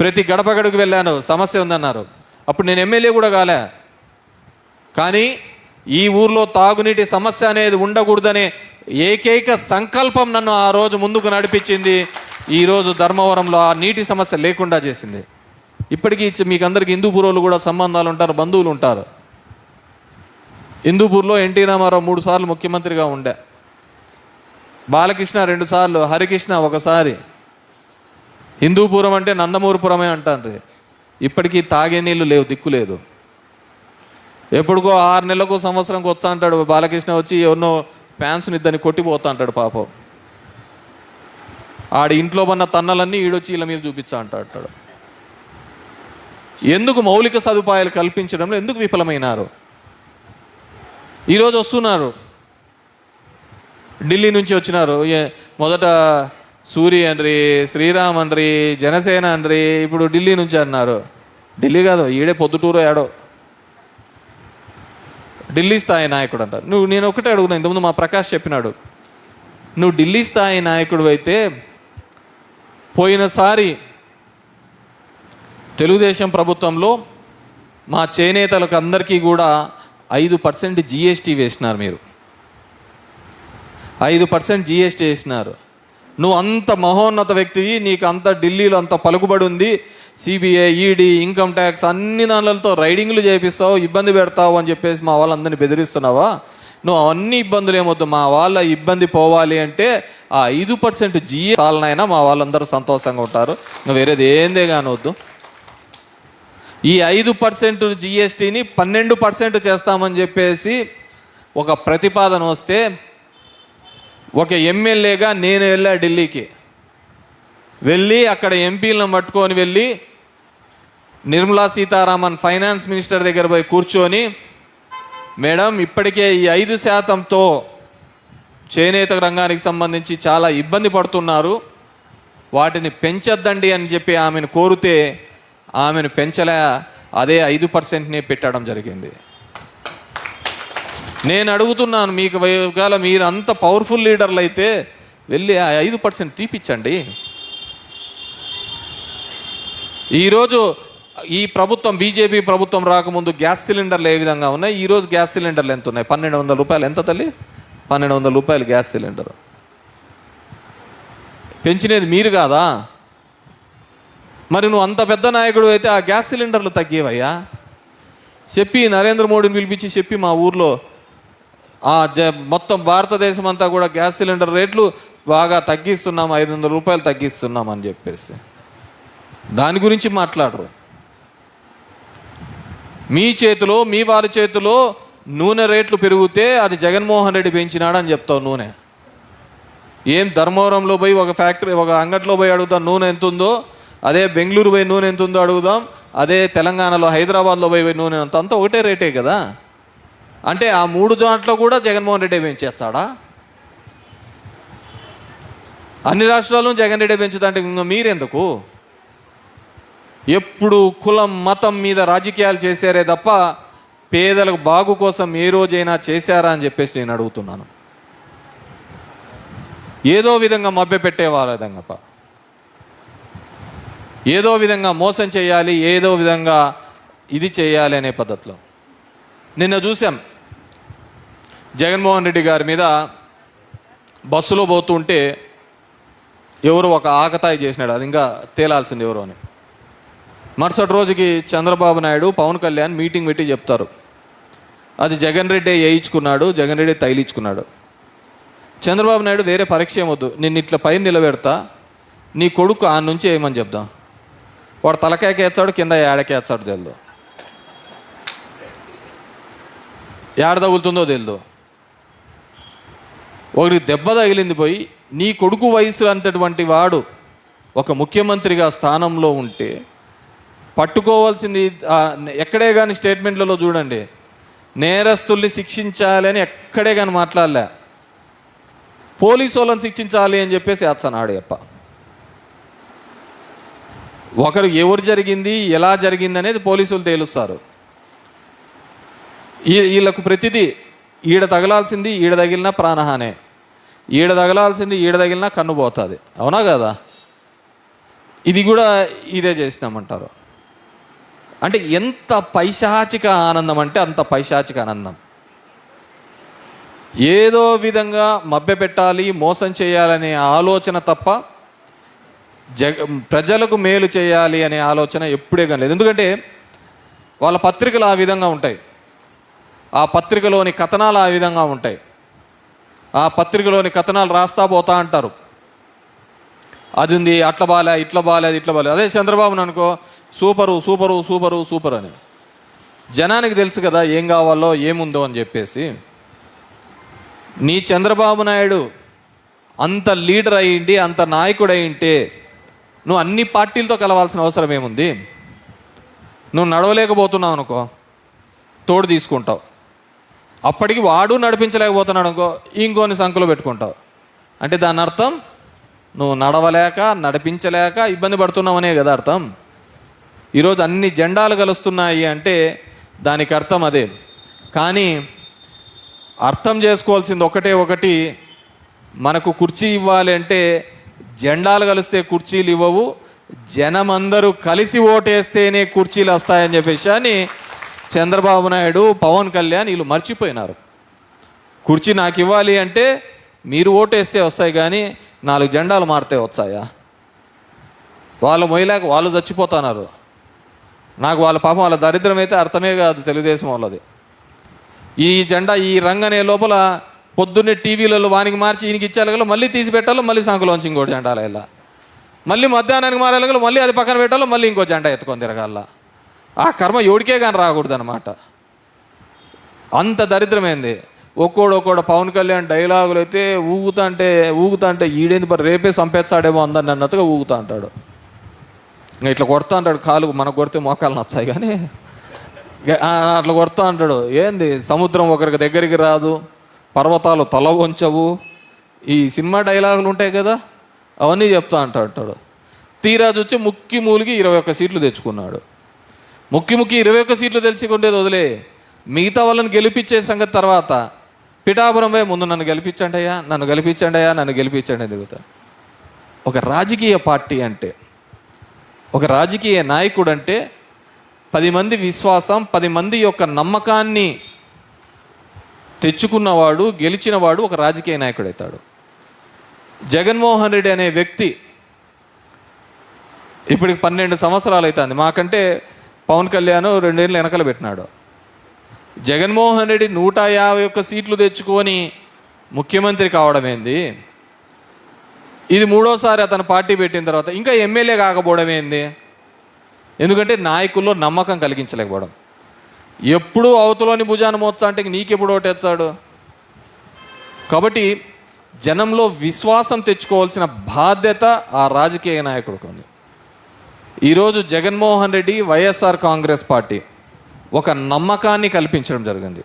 ప్రతి గడప గడుకు వెళ్ళాను. సమస్య ఉందన్నారు. అప్పుడు నేను ఎమ్మెల్యే కూడా కాలే. కానీ ఈ ఊర్లో తాగునీటి సమస్య అనేది ఉండకూడదనే ఏకైక సంకల్పం నన్ను ఆ రోజు ముందుకు నడిపించింది. ఈరోజు ధర్మవరంలో ఆ నీటి సమస్య లేకుండా చేసింది. ఇప్పటికీ ఇచ్చి- మీకు అందరికి హిందూపూర్ కూడా సంబంధాలు ఉంటారు బంధువులు ఉంటారు. హిందూపూర్లో ఎన్టీ రామారావు మూడు సార్లు ముఖ్యమంత్రిగా ఉండే. బాలకృష్ణ రెండు సార్లు హరికృష్ణ ఒకసారి. హిందూపురం అంటే నందమూరిపురమే అంటారు ఇప్పటికీ తాగే నీళ్ళు లేవు దిక్కు లేదు. ఎప్పుడుకో ఆరు నెలలకు సంవత్సరంకి వస్తా అంటాడు బాలకృష్ణ వచ్చి ఎన్నో ఫ్యాన్స్ని ఇద్దరిని కొట్టిపోతా అంటాడు పాపం. ఆడి ఇంట్లో ఉన్న తన్నలన్నీ ఈడొచ్చి వీళ్ళ మీద చూపించా అంటాడు. ఎందుకు మౌలిక సదుపాయాలు కల్పించడంలో ఎందుకు విఫలమైనారు? ఈరోజు వస్తున్నారు. ఢిల్లీ నుంచి వచ్చినారు. మొదట సూర్య అండ్రి శ్రీరామ్ అండ్రి జనసేన అండ్రి ఇప్పుడు ఢిల్లీ నుంచి అన్నారు. ఢిల్లీ కాదు ఈడే పొద్దుటూరు ఏడో. ఢిల్లీ స్థాయి నాయకుడు అంటారు నువ్వు నేను ఒకటే అడుగుతున్నా ఇంతకుముందు మా ప్రకాష్ చెప్పినాడు. నువ్వు ఢిల్లీ స్థాయి నాయకుడు అయితే పోయినసారి తెలుగుదేశం ప్రభుత్వంలో మా చేనేతలకు అందరికీ కూడా ఐదు పర్సెంట్ జిఎస్టీ వేసినారు మీరు. ఐదు పర్సెంట్ జిఎస్టీ వేసినారు. నువ్వు అంత మహోన్నత వ్యక్తివి నీకు అంత ఢిల్లీలో అంత పలుకుబడి ఉంది. సిబిఐ ఈడీ ఇన్కమ్ ట్యాక్స్ అన్ని దానిలతో రైడింగ్లు చేపిస్తావు ఇబ్బంది పెడతావు అని చెప్పేసి మా వాళ్ళందరినీ బెదిరిస్తున్నావా? నువ్వు అవన్నీ ఇబ్బందులు ఏమొద్దు. మా వాళ్ళ ఇబ్బంది పోవాలి అంటే ఆ ఐదు పర్సెంట్ జిఏ చాలనైనా మా వాళ్ళందరూ సంతోషంగా ఉంటారు. నువ్వు వేరేది ఏందే కానవద్దు ఈ ఐదు పర్సెంట్ జిఎస్టీని పన్నెండు పర్సెంట్ చేస్తామని చెప్పేసి ఒక ప్రతిపాదన వస్తే ఒక ఎమ్మెల్యేగా నేను వెళ్ళా ఢిల్లీకి. వెళ్ళి అక్కడ ఎంపీలను పట్టుకొని వెళ్ళి నిర్మలా సీతారామన్ ఫైనాన్స్ మినిస్టర్ దగ్గర పోయి కూర్చొని మేడం ఇప్పటికే ఈ ఐదు శాతంతో చేనేత రంగానికి సంబంధించి చాలా ఇబ్బంది పడుతున్నారు. వాటిని పెంచొద్దండి అని చెప్పి ఆమెను కోరితే ఆమెను పెంచలే అదే ఐదు పర్సెంట్నే పెట్టడం జరిగింది. నేను అడుగుతున్నాను మీకు ఒకవేళ మీరు అంత పవర్ఫుల్ లీడర్లు అయితే వెళ్ళి ఆ ఐదు పర్సెంట్ తీపిచ్చండి. ఈరోజు ఈ ప్రభుత్వం బీజేపీ ప్రభుత్వం రాకముందు గ్యాస్ సిలిండర్లు ఏ విధంగా ఉన్నాయి? ఈరోజు గ్యాస్ సిలిండర్లు ఎంత ఉన్నాయి? పన్నెండు వందల రూపాయలు ఎంత తల్లి? పన్నెండు వందల రూపాయలు గ్యాస్ సిలిండర్. పెంచినది మీరు కాదా? మరి నువ్వు అంత పెద్ద నాయకుడు అయితే ఆ గ్యాస్ సిలిండర్లు తగ్గేవయ్యా? చెప్పి నరేంద్ర మోడీని పిలిపించి చెప్పి మా ఊర్లో మొత్తం భారతదేశం అంతా కూడా గ్యాస్ సిలిండర్ రేట్లు బాగా తగ్గిస్తున్నాం ఐదు వందల రూపాయలు తగ్గిస్తున్నాం అని చెప్పేసి. దాని గురించి మాట్లాడరు. మీ చేతిలో మీ వారి చేతిలో నూనె రేట్లు పెరిగితే అది జగన్మోహన్ రెడ్డి పెంచినాడు అని చెప్తావు నూనె. ఏం ధర్మవరంలో పోయి ఒక ఫ్యాక్టరీ ఒక అంగట్లో పోయి అడుగుతాం నూనె ఎంత ఉందో అదే బెంగళూరు పోయి నూనె ఎంత ఉందో అడుగుదాం అదే తెలంగాణలో హైదరాబాద్లో పోయి పోయి నూనె అంత అంతా ఒకటే రేటే కదా. అంటే ఆ మూడు దాంట్లో కూడా జగన్మోహన్ రెడ్డి పెంచేస్తాడా అన్ని రాష్ట్రాల్లో జగన్ రెడ్డి పెంచుతాంటే ఇంకా మీరెందుకు? ఎప్పుడు కులం మతం మీద రాజకీయాలు చేశారే తప్ప పేదలకు బాగు కోసం ఏ రోజైనా చేశారా అని చెప్పేసి నేను అడుగుతున్నాను. ఏదో విధంగా మభ్యపెట్టే వాళ్ళ ఏదో విధంగా మోసం చేయాలి ఏదో విధంగా ఇది చేయాలి అనే పద్ధతిలో. నిన్న చూసాం జగన్మోహన్ రెడ్డి గారి మీద బస్సులో పోతుంటే ఎవరు ఒక ఆకతాయి చేసినాడు. అది ఇంకా తేలాల్సింది ఎవరు అని. మరుసటి రోజుకి చంద్రబాబు నాయుడు పవన్ కళ్యాణ్ మీటింగ్ పెట్టి చెప్తారు. అది జగన్ రెడ్డి వేయించుకున్నాడు జగన్ రెడ్డి తైలించుకున్నాడు చంద్రబాబు నాయుడు వేరే పరీక్ష ఏమొద్దు నిన్ను ఇట్లా పైన నిలబెడతా నీ కొడుకు ఆ నుంచి ఏమని చెప్దాం? వాడు తలకాయకేస్తాడు కింద ఏడకేస్తాడు తెలియదు ఏడ తగులుతుందో తెలుదు. ఒకరికి దెబ్బ తగిలింది పోయి నీ కొడుకు వయసు అంతటువంటి వాడు ఒక ముఖ్యమంత్రిగా స్థానంలో ఉంటే పట్టుకోవాల్సింది ఎక్కడే కానీ స్టేట్మెంట్లలో చూడండి. నేరస్తుల్ని శిక్షించాలని ఎక్కడే కానీ మాట్లాడలే. పోలీసు వాళ్ళని శిక్షించాలి అని చెప్పేసి అచ్చనాడు అప్ప ఒకరు ఎవరు జరిగింది ఎలా జరిగింది అనేది పోలీసులు తేలుస్తారు. ఈ- వీళ్ళకు ప్రతిదీ ఈడ తగలాల్సింది ఈడ తగిలిన ప్రాణహానే. ఈడ తగలాల్సింది ఈడ తగిలినా కన్ను పోతుంది. అవునా కదా? ఇది కూడా ఇదే చేసినామంటారు. అంటే ఎంత పైశాచిక ఆనందం అంటే అంత పైశాచిక ఆనందం. ఏదో విధంగా మభ్యపెట్టాలి మోసం చేయాలనే ఆలోచన తప్ప జగ ప్రజలకు మేలు చేయాలి అనే ఆలోచన ఎప్పుడే కానీ లేదు. ఎందుకంటే వాళ్ళ పత్రికలు ఆ విధంగా ఉంటాయి. ఆ పత్రికలోని కథనాలు ఆ విధంగా ఉంటాయి. ఆ పత్రికలోని కథనాలు రాస్తా పోతా అంటారు. అది ఉంది అట్ల బాలే ఇట్ల బాలే ఇట్ల బాలే. అదే చంద్రబాబుని అనుకో సూపరు సూపరు సూపరు సూపర్ అని. జనానికి తెలుసు కదా ఏం కావాలో ఏముందో అని చెప్పేసి. నీ చంద్రబాబు నాయుడు అంత లీడర్ అయ్యిండి అంత నాయకుడు అయ్యింటే నువ్వు అన్ని పార్టీలతో కలవాల్సిన అవసరం ఏముంది? నువ్వు నడవలేకపోతున్నావు అనుకో తోడు తీసుకుంటావు. అప్పటికి వాడు నడిపించలేకపోతున్నాడు అనుకో ఇంకోని సంఖ్యలో పెట్టుకుంటావు. అంటే దాని అర్థం నువ్వు నడవలేక నడిపించలేక ఇబ్బంది పడుతున్నావనే కదా అర్థం. ఈరోజు అన్ని జెండాలు కలుస్తున్నాయి అంటే దానికి అర్థం అదే. కానీ అర్థం చేసుకోవాల్సింది ఒకటే ఒకటి మనకు కుర్చీ ఇవ్వాలి అంటే జెండాలు కలిస్తే కుర్చీలు ఇవ్వవు జనం అందరూ కలిసి ఓటేస్తేనే కుర్చీలు వస్తాయని చెప్పేసి అని చంద్రబాబు నాయుడు పవన్ కళ్యాణ్ వీళ్ళు మర్చిపోయినారు. కుర్చీ నాకు ఇవ్వాలి అంటే మీరు ఓటేస్తే వస్తాయి కానీ నాలుగు జెండాలు మారితే వచ్చాయా? వాళ్ళు మొయ్యలేక వాళ్ళు చచ్చిపోతున్నారు. నాకు వాళ్ళ పాపం వాళ్ళ దరిద్రం అయితే అర్థమే కాదు తెలుగుదేశం వాళ్ళది. ఈ జెండా ఈ రంగనే అనే లోపల పొద్దున్నే టీవీలలో వానికి మార్చి ఈయనకి ఇచ్చేలాగా మళ్ళీ తీసి పెట్టాలో మళ్ళీ సంకులోంచి ఇంకోటి జెండాల ఇలా మళ్ళీ మధ్యాహ్నానికి మారేలాగా మళ్ళీ అది పక్కన పెట్టాలో మళ్ళీ ఇంకో జెండా ఎత్తుకొని తిరగాల? ఆ కర్మ ఎవడికే కానీ రాకూడదు అనమాట అంత దరిద్రమైంది. ఒక్కోడు ఒక్కోడు పవన్ కళ్యాణ్ డైలాగులు అయితే ఊగుతా అంటే ఊగుతా అంటే ఈడేంది మరి రేపే చంపేస్తాడేమో అందరిని అన్నట్టుగా ఊగుతా అంటాడు. ఇట్లా కొడతా అంటాడు కాలు మనకు కొడితే మోకాలు నచ్చాయి కానీ. అట్లా కొడతా అంటాడు. ఏంది? సముద్రం ఒకరికి దగ్గరికి రాదు పర్వతాలు తల వంచవు. ఈ సినిమా డైలాగులు ఉంటాయి కదా అవన్నీ చెప్తా అంటా అంటాడు. తీరా చూచి ముక్కి మూలికి ఇరవై ఒక్క సీట్లు తెచ్చుకున్నాడు. ముక్కి ముక్కి ఇరవై ఒక్క సీట్లు తెలుసుకుండేది వదిలే. మిగతా వాళ్ళని గెలిపించే సంగతి తర్వాత పిఠాపురం పోయి ముందు నన్ను గెలిపించండి అయ్యా నన్ను గెలిపించండి అయ్యా నన్ను గెలిపించండి అని దిగుతాను ఒక రాజకీయ పార్టీ అంటే ఒక రాజకీయ నాయకుడు అంటే పది మంది విశ్వాసం పది మంది యొక్క నమ్మకాన్ని తెచ్చుకున్నవాడు గెలిచినవాడు ఒక రాజకీయ నాయకుడు అవుతాడు. జగన్మోహన్ రెడ్డి అనే వ్యక్తి ఇప్పటికి పన్నెండు సంవత్సరాలు అవుతుంది. మాకంటే పవన్ కళ్యాణ్ రెండేళ్ళు వెనకలు పెట్టినాడు. జగన్మోహన్ రెడ్డి నూట యాభై ఒక్క సీట్లు తెచ్చుకొని ముఖ్యమంత్రి కావడం ఏంది? ఇది మూడోసారి అతను పార్టీ పెట్టిన తర్వాత ఇంకా ఎమ్మెల్యే కాకపోవడం ఏంది? ఎందుకంటే నాయకుల్లో నమ్మకం కలిగించలేకపోవడం. ఎప్పుడు అవతలోని భుజాన్ని మోస్తా అంటే నీకెప్పుడు ఓటేస్తాడు కాబట్టి జనంలో విశ్వాసం తెచ్చుకోవాల్సిన బాధ్యత ఆ రాజకీయ నాయకుడికి ఉంది. ఈరోజు జగన్మోహన్ రెడ్డి వైఎస్ఆర్ కాంగ్రెస్ పార్టీ ఒక నమ్మకాన్ని కల్పించడం జరిగింది.